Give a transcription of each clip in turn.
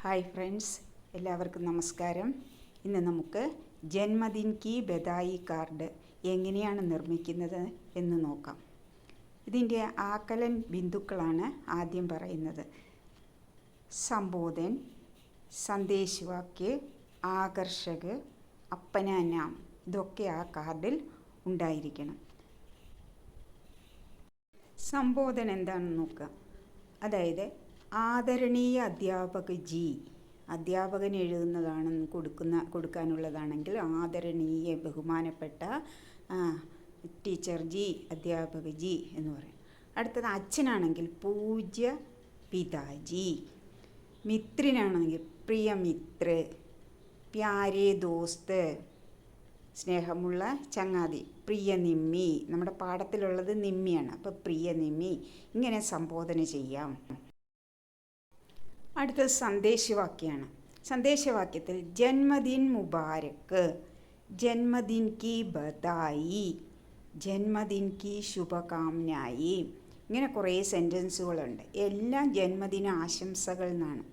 Hi friends എല്ലാവർക്കും നമസ്കാരം. ഇന്ന് നമുക്ക് ജന്മദിൻ കി ബദായി കാർഡ് എങ്ങനെയാണ് നിർമ്മിക്കുന്നത് എന്ന് നോക്കാം. ഇതിന്റെ ആക്കലൻ ബിന്ദുക്കളാണ് ആദ്യം പറയുന്നത്. സംബോധൻ സന്ദേശവാക്ക് ആകർഷക് അപ്പനാനാം ഇതൊക്കെ ആ കാർഡിൽ ഉണ്ടായിരിക്കണം. സംബോധന എന്താണെന്ന് നോക്കുക. അതായത് ആദരണീയ അധ്യാപക ജി. അധ്യാപകൻ എഴുതുന്നതാണ് കൊടുക്കുന്ന കൊടുക്കാനുള്ളതാണെങ്കിൽ ആദരണീയ ബഹുമാനപ്പെട്ട ടീച്ചർ ജി അധ്യാപക ജി എന്ന് പറയും. അടുത്തത് അച്ഛനാണെങ്കിൽ പൂജ്യ പിതാജി മിത്രനാണെങ്കിൽ പ്രിയമിത്ര പ്യാരേ ദോസ്ത് സ്നേഹമുള്ള ചങ്ങാതി പ്രിയ നിമ്മി. നമ്മുടെ പാഠത്തിലുള്ളത് നിമ്മിയാണ്. അപ്പോൾ പ്രിയ നിമ്മി ഇങ്ങനെ സംബോധന ചെയ്യാം. അടുത്തത് സന്ദേശവാക്യമാണ് സന്ദേശവാക്യത്തിൽ ജന്മദിൻ മുബാരക്ക് ജന്മദിൻ കി ബദായി ജന്മദിൻ കി ശുഭകാമനായി ഇങ്ങനെ കുറേ സെന്റൻസുകളുണ്ട് എല്ലാം ജന്മദിന ആശംസകൾ എന്നാണ്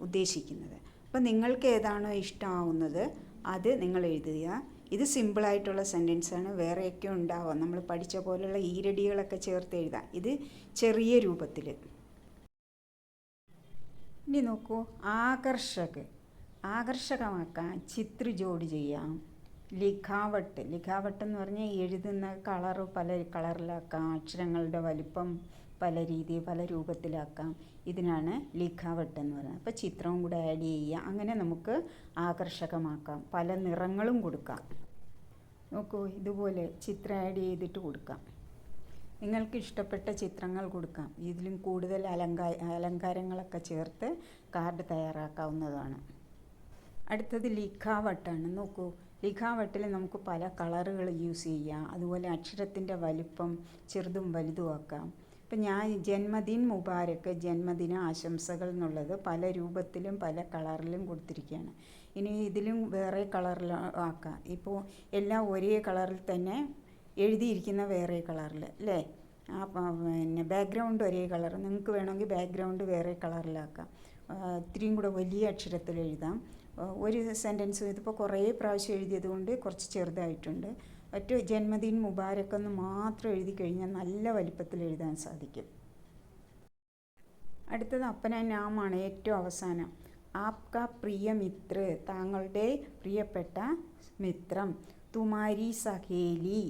ഉദ്ദേശിക്കുന്നത്. അപ്പോൾ നിങ്ങൾക്ക് ഏതാണോ ഇഷ്ടമാവുന്നത് അത് നിങ്ങൾ എഴുതുക. ഇത് സിമ്പിളായിട്ടുള്ള സെന്റൻസാണ് വേറെയൊക്കെ ഉണ്ടാവുക നമ്മൾ പഠിച്ച പോലുള്ള ഈരടികളൊക്കെ ചേർത്ത് എഴുതാം. ഇത് ചെറിയ രൂപത്തിൽ ഇനി നോക്കൂ ആകർഷക്. ആകർഷകമാക്കാൻ ചിത്ര ജോഡി ചെയ്യാം. ലിഖാവട്ട്. ലിഖാവട്ട് എന്ന് പറഞ്ഞാൽ എഴുതുന്ന കളർ പല കളറിലാക്കാം. അക്ഷരങ്ങളുടെ വലിപ്പം പല രീതി പല രൂപത്തിലാക്കാം. ഇതിനാണ് ലിഖാവട്ട് എന്ന് പറയുന്നത്. അപ്പോൾ ചിത്രവും കൂടെ ആഡ് ചെയ്യുക. അങ്ങനെ നമുക്ക് ആകർഷകമാക്കാം. പല നിറങ്ങളും കൊടുക്കാം. നോക്കൂ ഇതുപോലെ ചിത്രം ആഡ് ചെയ്തിട്ട് കൊടുക്കാം. നിങ്ങൾക്ക് ഇഷ്ടപ്പെട്ട ചിത്രങ്ങൾ കൊടുക്കാം. ഇതിലും കൂടുതൽ അലങ്കാ അലങ്കാരങ്ങളൊക്കെ ചേർത്ത് കാർഡ് തയ്യാറാക്കാവുന്നതാണ്. അടുത്തത് ലിഖാവട്ടാണ്. നോക്കൂ ലിഖാവട്ടിൽ നമുക്ക് പല കളറുകൾ യൂസ് ചെയ്യാം. അതുപോലെ അക്ഷരത്തിന്റെ വലിപ്പം ചെറുതും വലുതും ആക്കാം. ഇപ്പം ഞാൻ ജന്മദിൻ മുബാരക്ക് ജന്മദിന ആശംസകൾ എന്നുള്ളത് പല രൂപത്തിലും പല കളറിലും കൊടുത്തിരിക്കുകയാണ്. ഇനി ഇതിലും വേറെ കളറിൽ ആക്കാം. ഇപ്പോൾ എല്ലാം ഒരേ കളറിൽ തന്നെ എഴുതിയിരിക്കുന്ന വേറെ കളറിൽ അല്ലേ? ആ പിന്നെ ബാക്ക്ഗ്രൗണ്ട് ഒരേ കളർ നിങ്ങൾക്ക് വേണമെങ്കിൽ ബാക്ക്ഗ്രൗണ്ട് വേറെ കളറിലാക്കാം ഇത്തിരിയും കൂടെ വലിയ അക്ഷരത്തിൽ എഴുതാം. ഒരു സെന്റൻസ് ഇതിപ്പോൾ കുറേ പ്രാവശ്യം എഴുതിയത് കൊണ്ട് കുറച്ച് ചെറുതായിട്ടുണ്ട്. ഒറ്റ ജന്മദിൻ മുബാരക്കെന്ന് മാത്രം എഴുതി കഴിഞ്ഞാൽ നല്ല വലിപ്പത്തിൽ എഴുതാൻ സാധിക്കും. അടുത്തത് അപ്പന നാമാണ് ഏറ്റവും അവസാനം. ആപ്ക പ്രിയ മിത്ര താങ്കളുടെ പ്രിയപ്പെട്ട മിത്രം. തുമാരി സഹേലി.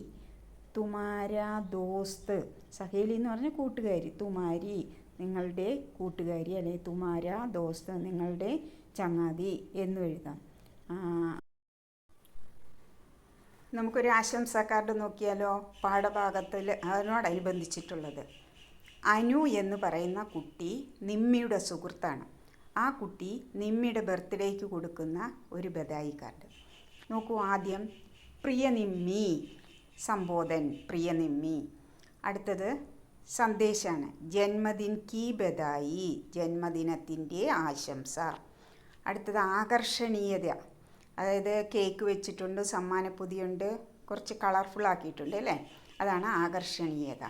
തുമാര ദോസ്ത്. സഹേലി എന്ന് പറഞ്ഞ കൂട്ടുകാരി. തുമാരി നിങ്ങളുടെ കൂട്ടുകാരി. അല്ലെങ്കിൽ തുമാര ദോസ്ത് നിങ്ങളുടെ ചങ്ങാതി എന്ന് എഴുതാം. നമുക്കൊരു ആശംസാ കാർഡ് നോക്കിയാലോ? പാഠഭാഗത്തിൽ അതിനോടനുബന്ധിച്ചിട്ടുള്ളത്. അനു എന്ന് പറയുന്ന കുട്ടി നിമ്മിയുടെ സുഹൃത്താണ്. ആ കുട്ടി നിമ്മിയുടെ ബർത്ത്ഡേക്ക് കൊടുക്കുന്ന ഒരു ബദായി കാർഡ്. നോക്കൂ ആദ്യം പ്രിയ നിമ്മി. സംബോധൻ പ്രിയ നിമ്മി. അടുത്തത് സന്ദേശമാണ് ജന്മദിൻ കീ ബദായി ജന്മദിനത്തിന്റെ ആശംസ. അടുത്തത് ആകർഷണീയത. അതായത് കേക്ക് വെച്ചിട്ടുണ്ട് സമ്മാനപ്പൊതിയുണ്ട് കുറച്ച് കളർഫുൾ ആക്കിയിട്ടുണ്ട് അല്ലേ? അതാണ് ആകർഷണീയത.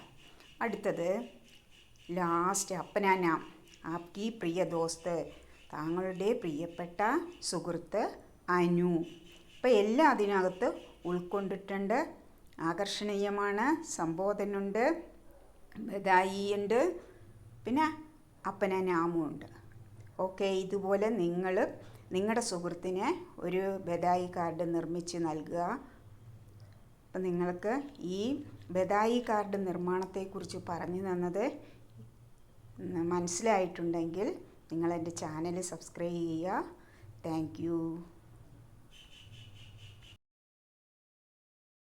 അടുത്തത് ലാസ്റ്റ് അപ്പനാനാം ആപ്കി പ്രിയ ദോസ്ത് താങ്കളുടെ പ്രിയപ്പെട്ട സുഹൃത്ത് അനു. അപ്പോൾ എല്ലാം അതിനകത്ത് ഉൾക്കൊണ്ടിട്ടുണ്ട്. ആകർഷണീയമാണ്. സംബോധനുണ്ട് ബദായി ഉണ്ട് പിന്നെ അപ്പന ഉണ്ട് ഓക്കെ ഇതുപോലെ നിങ്ങൾ നിങ്ങളുടെ സുഹൃത്തിനെ ഒരു ബദായി കാർഡ് നിർമ്മിച്ച് നൽകുക. അപ്പം നിങ്ങൾക്ക് ഈ ബദായി കാർഡ് നിർമ്മാണത്തെക്കുറിച്ച് പറഞ്ഞു തന്നത് മനസ്സിലായിട്ടുണ്ടെങ്കിൽ നിങ്ങൾ എന്റെ ചാനൽ സബ്സ്ക്രൈബ് ചെയ്യുക. താങ്ക്